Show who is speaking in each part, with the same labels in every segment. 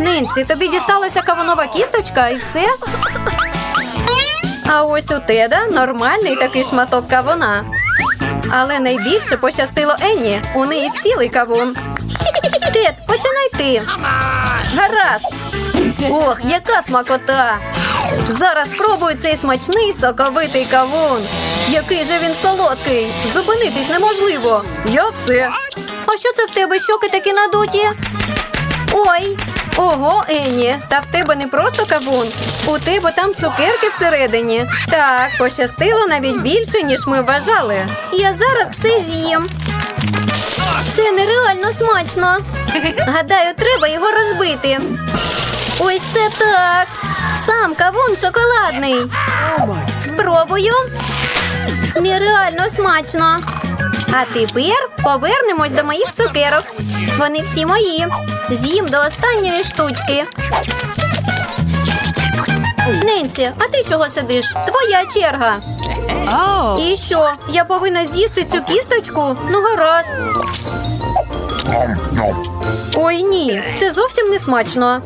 Speaker 1: Нинці, тобі дісталася кавунова кісточка і все? А ось у Теда нормальний такий шматок кавуна. Але найбільше пощастило Енні. У неї цілий кавун. Тед, починай ти. Гаразд. Ох, яка смакота! Зараз спробую цей смачний соковитий кавун. Який же він солодкий! Зупинитись неможливо. Я все. А що це в тебе щоки такі надуті? Ой. Ого, Енні, та в тебе не просто кавун. У тебе там цукерки всередині. Так, пощастило навіть більше, ніж ми вважали. Я зараз все з'їм. Це нереально смачно. Гадаю, треба його розбити. Ось це так. Сам кавун шоколадний. Спробую. Нереально смачно. А тепер повернемось до моїх цукерок. Вони всі мої. З'їм до останньої штучки. Ненсі, а ти чого сидиш? Твоя черга. І що? Я повинна з'їсти цю кісточку? Ну гаразд. Ой, ні, це зовсім не смачно.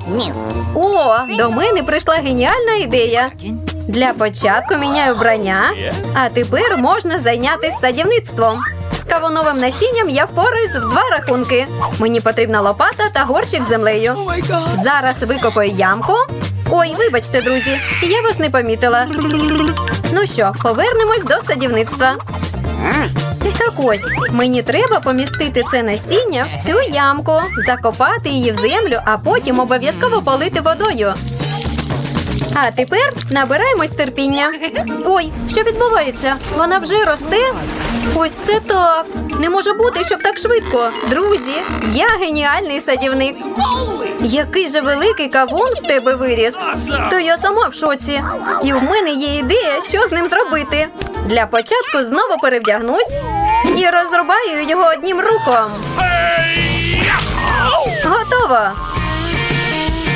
Speaker 1: О, до мене прийшла геніальна ідея. Для початку міняю вбрання, а тепер можна зайнятися садівництвом. Кавуновим насінням я впораюсь в два рахунки. Мені потрібна лопата та горщик з землею. Зараз викопаю ямку. Ой, вибачте, друзі, я вас не помітила. Ну що, повернемось до садівництва. Так ось, мені треба помістити це насіння в цю ямку, закопати її в землю, а потім обов'язково полити водою. А тепер набираємось терпіння. Ой, що відбувається? Вона вже росте? Ось це так. Не може бути, щоб так швидко. Друзі, я геніальний садівник. Який же великий кавун в тебе виріс. То я сама в шоці. І в мене є ідея, що з ним зробити. Для початку знову перевдягнусь і розрубаю його одним рухом. Готово.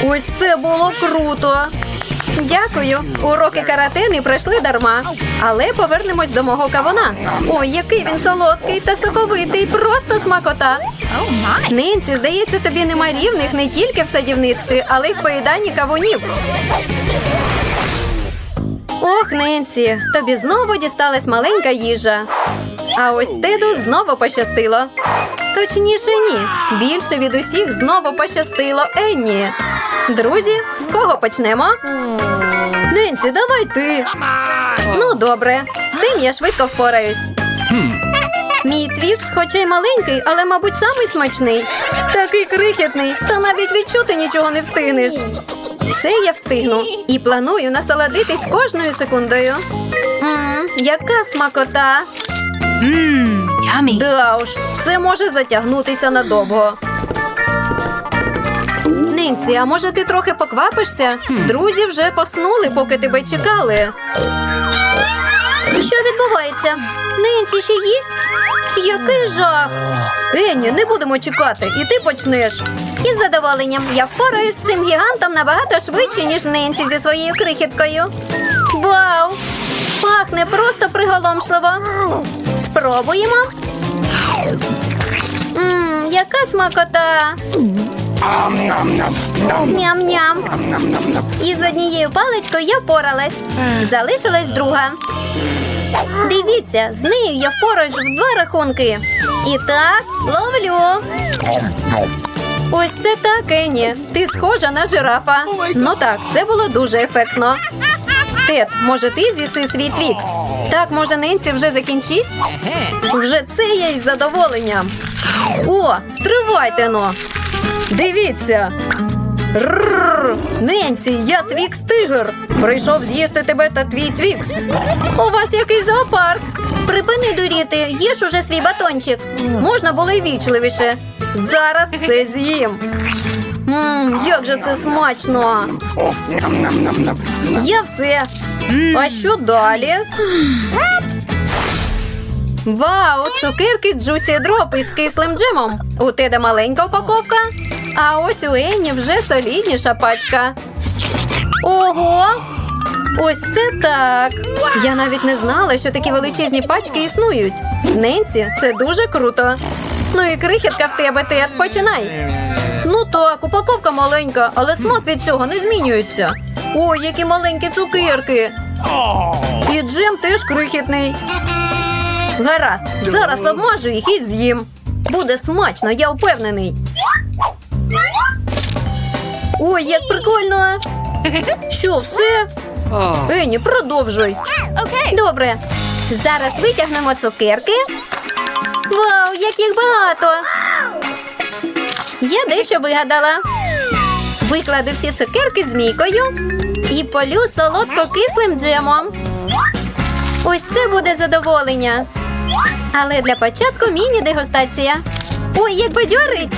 Speaker 1: Ось це було круто. Дякую. Уроки карате не пройшли дарма. Але повернемось до мого кавуна. Ой, який він солодкий та соковитий, просто смакота. Нинці, здається, тобі нема рівних не тільки в садівництві, але й в поїданні кавунів. Ох, Ненсі, тобі знову дісталась маленька їжа. А ось Теду знову пощастило. Точніше, ні. Більше від усіх знову пощастило Енні. Друзі, з кого почнемо? Ненсі, давай ти. Ну, добре, з цим я швидко впораюсь. Мій твікс, хоча й маленький, але, мабуть, самий смачний. Такий крихітний, та навіть відчути нічого не встигнеш. Все я встигну і планую насолодитись кожною секундою. Мм, яка смакота!
Speaker 2: Mmm, yummy.
Speaker 1: Да уж, це може затягнутися надовго. Нинці, а може ти трохи поквапишся? Друзі вже поснули, поки тебе чекали. Що відбувається? Нинці ще їсть? Який жах! Енні, не будемо чекати, і ти почнеш. Із задоволенням я впораюсь з цим гігантом набагато швидше, ніж Нинці зі своєю крихіткою. Вау! Пахне просто приголомшливо. Спробуємо. Мм, яка смакота. Ням-ням. Із однією паличкою я впоралась. Залишилась друга. Дивіться, з нею я впораюсь в два рахунки. І так, ловлю. Ось це так, Енні. Ти схожа на жирафа. Ну так, це було дуже ефектно. Тед, може ти з'їси свій твікс? Так, може, Ненці вже закінчить? Вже це я із задоволенням. О, стривайте но. Дивіться. Рррр. Ненсі, я твікс тигр. Прийшов з'їсти тебе та твій твікс. У вас який зоопарк. Припини дуріти, їж уже свій батончик. Можна було й вічливіше. Зараз все з'їм. Мм, як же це смачно. Я все. А що далі? Вау, цукерки Juicy Drop із кислим джемом. У тебе маленька упаковка. А ось у Ені вже солідніша пачка. Ого! Ось це так. Я навіть не знала, що такі величезні пачки існують. Ненсі, це дуже круто. Ну і крихітка в тебе, Тед, починай. Ну так, упаковка маленька, але смак від цього не змінюється. Ой, які маленькі цукерки. І джем теж крихітний. Гаразд, зараз обмажу їх і з'їм. Буде смачно, я впевнений. Ой, як прикольно. Що, все? Ені, продовжуй. Добре. Зараз витягнемо цукерки. Вау, як їх багато! Я дещо вигадала. Викладу всі цукерки змійкою і полю солодко-кислим джемом. Ось це буде задоволення. Але для початку міні-дегустація. Ой, як бадьорить!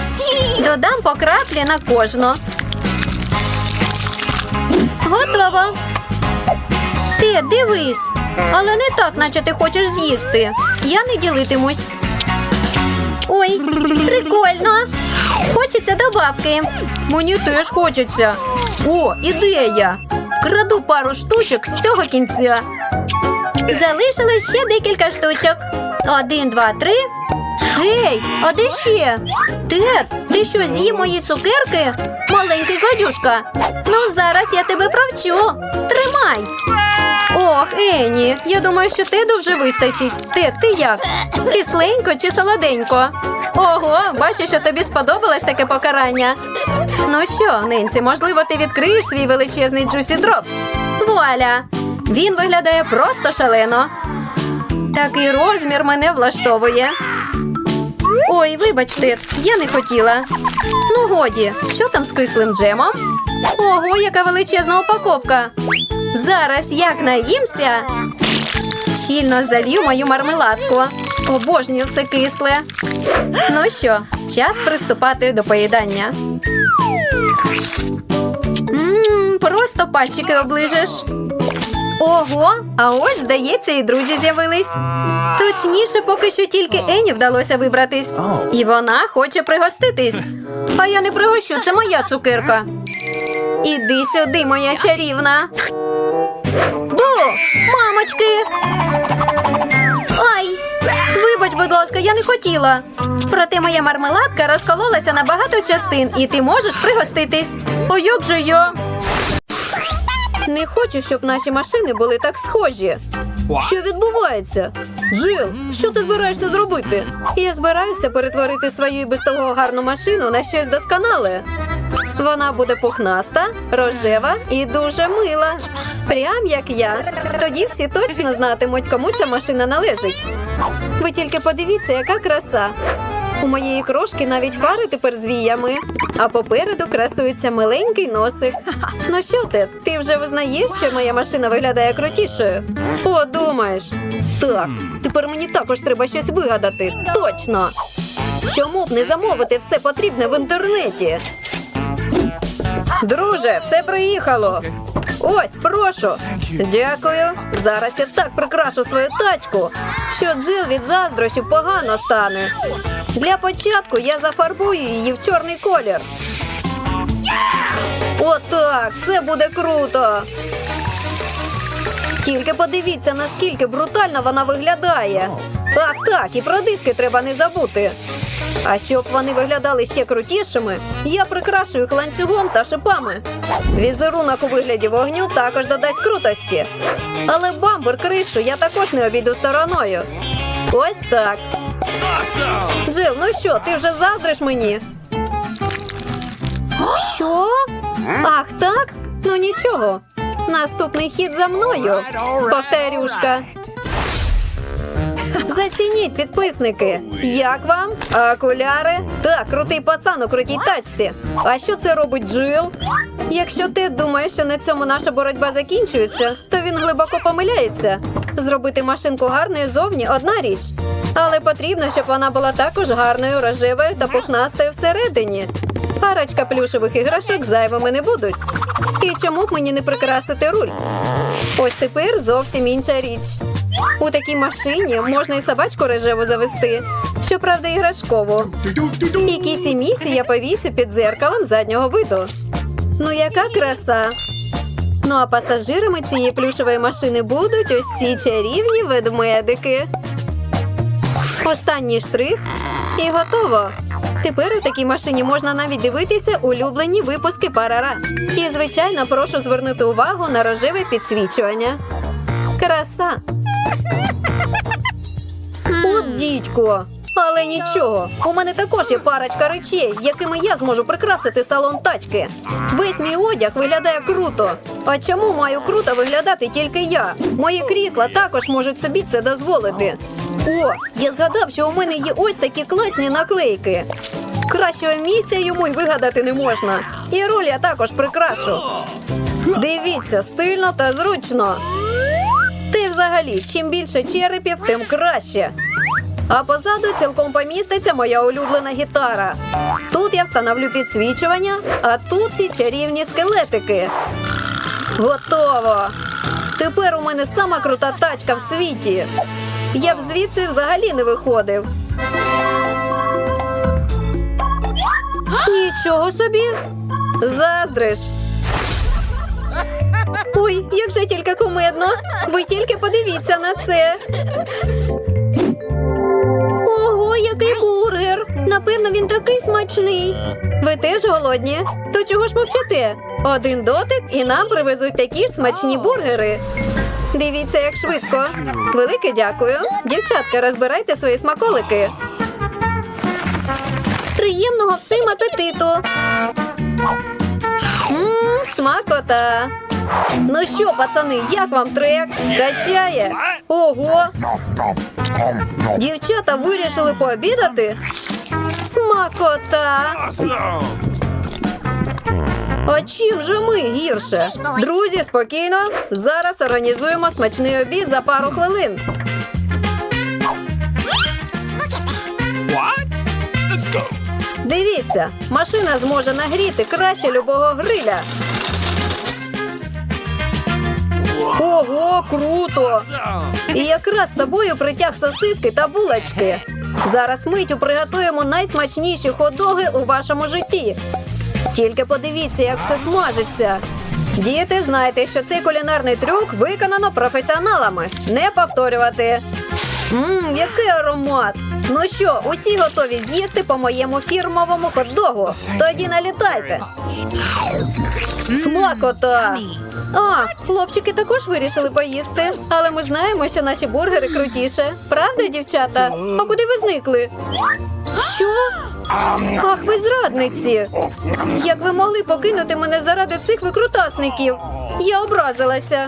Speaker 1: Додам по краплі на кожну. Готово. Ти дивись, але не так, наче ти хочеш з'їсти. Я не ділитимусь. Ой, прикольно. Хочеться добавки. Мені теж хочеться. О, ідея. Вкраду пару штучок з цього кінця. Залишилось ще декілька штучок. Один, два, три. Гей, а де ще? Тед, ти що з'їв мої цукерки? Маленький злодюшка. Ну, зараз я тебе провчу. Тримай. Ох, Ені, я думаю, що теду вже вистачить. Тед, ти як? Кисленько чи солоденько? Ого, бачу, що тобі сподобалось таке покарання. Ну що, Ненсі, можливо, ти відкриєш свій величезний джусі дроп? Вуаля! Він виглядає просто шалено. Такий розмір мене влаштовує. Ой, вибачте, я не хотіла. Ну, годі, що там з кислим джемом? Ого, яка величезна упаковка. Зараз як наїмся. Щільно залью мою мармеладку. Обожнюю все кисле. Ну що, час приступати до поїдання. Ммм, просто пальчики оближеш. Ого, а ось, здається, і друзі з'явились. Точніше, поки що тільки Ені вдалося вибратись. І вона хоче пригоститись. А я не пригощу, це моя цукерка. Іди сюди, моя чарівна. Бу! Мамочки! Ай! Вибач, будь ласка, я не хотіла. Проте моя мармеладка розкололася на багато частин, і ти можеш пригоститись. А як же я? Не хочу, щоб наші машини були так схожі. Що відбувається? Джил, що ти збираєшся зробити? Я збираюся перетворити свою без того гарну машину на щось досконале. Вона буде пухнаста, рожева і дуже мила. Прям як я. Тоді всі точно знатимуть, кому ця машина належить. Ви тільки подивіться, яка краса. У моєї крошки навіть фари тепер з віями, а попереду красується миленький носик. Ну що ти? Ти вже визнаєш, що моя машина виглядає крутішою? О, думаєш? Так, тепер мені також треба щось вигадати. Точно. Чому б не замовити все потрібне в інтернеті? Друже, все приїхало. Ось, прошу. Дякую. Зараз я так прикрашу свою тачку, що Джил від заздрощів погано стане. Для початку я зафарбую її в чорний колір. Отак, це буде круто. Тільки подивіться, наскільки брутально вона виглядає. Так, так, і про диски треба не забути. А щоб вони виглядали ще крутішими, я прикрашую їх ланцюгом та шипами. Візерунок у вигляді вогню також додасть крутості. Але бамбер кришу я також не обійду стороною. Ось так. Джил, ну що, ти вже заздриш мені? Що? Ах, так? Ну нічого. Наступний хід за мною. Повторюшка. Зацініть, підписники. Як вам? Окуляри? Так, крутий пацан у крутій тачці. А що це робить Джил? Якщо ти думаєш, що на цьому наша боротьба закінчується, то він глибоко помиляється. Зробити машинку гарною зовні одна річ. Але потрібно, щоб вона була також гарною, рожевою та пухнастою всередині. Парочка плюшевих іграшок зайвими не будуть. І чому б мені не прикрасити руль? Ось тепер зовсім інша річ. У такій машині можна і собачку рожеву завести, щоправда, іграшкову. Якісь місії я повісю під дзеркалом заднього виду. Ну, яка краса! Ну а пасажирами цієї плюшевої машини будуть ось ці чарівні ведмедики. Останній штрих і готово. Тепер у такій машині можна навіть дивитися улюблені випуски парара. І, звичайно, прошу звернути увагу на рожеве підсвічування. Краса. От дідько. Але нічого, у мене також є парочка речей, якими я зможу прикрасити салон тачки. Весь мій одяг виглядає круто. А чому маю круто виглядати тільки я? Мої крісла також можуть собі це дозволити. О, я згадав, що у мене є ось такі класні наклейки. Кращого місця йому й вигадати не можна. І руль я також прикрашу. Дивіться, стильно та зручно. Ти взагалі, чим більше черепів, тим краще. А позаду цілком поміститься моя улюблена гітара. Тут я встановлю підсвічування, а тут ці чарівні скелетики. Готово! Тепер у мене сама крута тачка в світі. Я б звідси взагалі не виходив. Нічого собі. Заздриш. Ой, як же тільки кумедно. Ви тільки подивіться на це. Ого, який бургер! Напевно, він такий смачний. Ви теж голодні? То чого ж мовчите? Один дотик і нам привезуть такі ж смачні бургери. Дивіться, як швидко. Велике дякую. Дівчатка, розбирайте свої смаколики. Приємного всім апетиту. Мм, смакота. Ну що, пацани, як вам трек? Качає? Ого! Дівчата вирішили пообідати? Смакота! А чим же ми гірше? Друзі, спокійно. Зараз організуємо смачний обід за пару хвилин.
Speaker 3: What? Let's go.
Speaker 1: Дивіться, машина зможе нагріти краще любого гриля. Ого, круто! І якраз з собою притяг сосиски та булочки. Зараз миттю приготуємо найсмачніші ходоги у вашому житті. Тільки подивіться, як все смажиться. Діти, знайте, що цей кулінарний трюк виконано професіоналами. Не повторювати. Мм, який аромат! Ну що, усі готові з'їсти по моєму фірмовому хот-догу? Тоді налітайте. Смакота! А, хлопчики також вирішили поїсти, але ми знаємо, що наші бургери крутіше. Правда, дівчата? А куди ви зникли? Що? Ах, ви зрадниці! Як ви могли покинути мене заради цих викрутасників? Я образилася.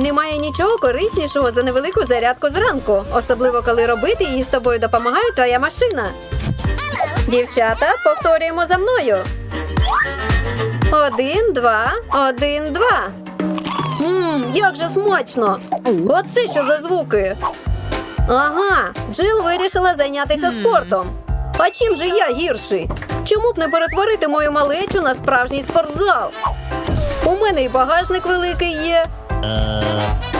Speaker 1: Немає нічого кориснішого за невелику зарядку зранку, особливо коли робити її з тобою допомагає твоя машина. Дівчата, повторюємо за мною. Один, два, один, два. Мм, як же смачно! Оце що за звуки? Ага, Джил вирішила зайнятися спортом. А чим же я гірший? Чому б не перетворити мою малечу на справжній спортзал? У мене і багажник великий є.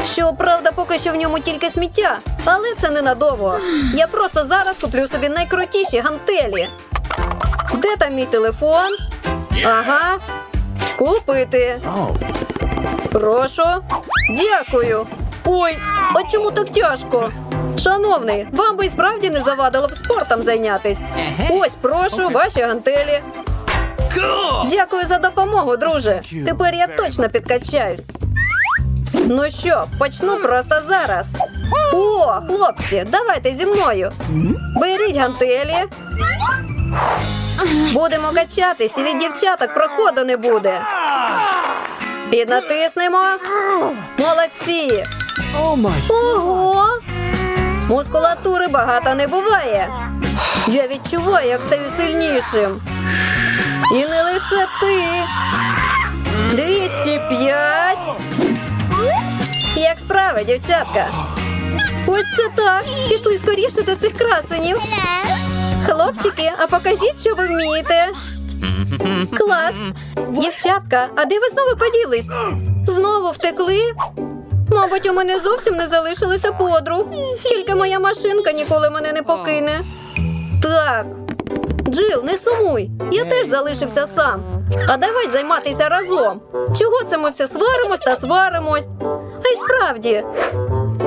Speaker 1: Щоправда, поки що в ньому тільки сміття, але це ненадовго. Я просто зараз куплю собі найкрутіші гантелі. Де там мій телефон? Ага. Купити. Прошу. Дякую. Ой, а чому так тяжко? Шановний, вам би і справді не завадило б спортом зайнятись. Ось, прошу, ваші гантелі. Дякую за допомогу, друже. Тепер я точно підкачаюсь. Ну що, почну просто зараз. О, хлопці, давайте зі мною. Беріть гантелі. Будемо качатись, і від дівчаток проходу не буде. Піднатиснемо. Молодці. Ого! Мускулатури багато не буває. Я відчуваю, як стаю сильнішим. І не лише ти. 205. Як справи, дівчатка? Ось це так. Пішли скоріше до цих красенів. Хлопчики, а покажіть, що ви вмієте. Клас. Дівчатка, а де ви знову поділись? Знову втекли? Мабуть, у мене зовсім не залишилося подруг. Тільки моя машинка ніколи мене не покине. Так. Джил, не сумуй. Я теж залишився сам. А давай займатися разом. Чого це ми все сваримось та сваримось? А й справді.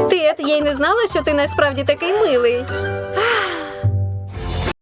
Speaker 1: Тед, я й не знала, що ти насправді такий милий.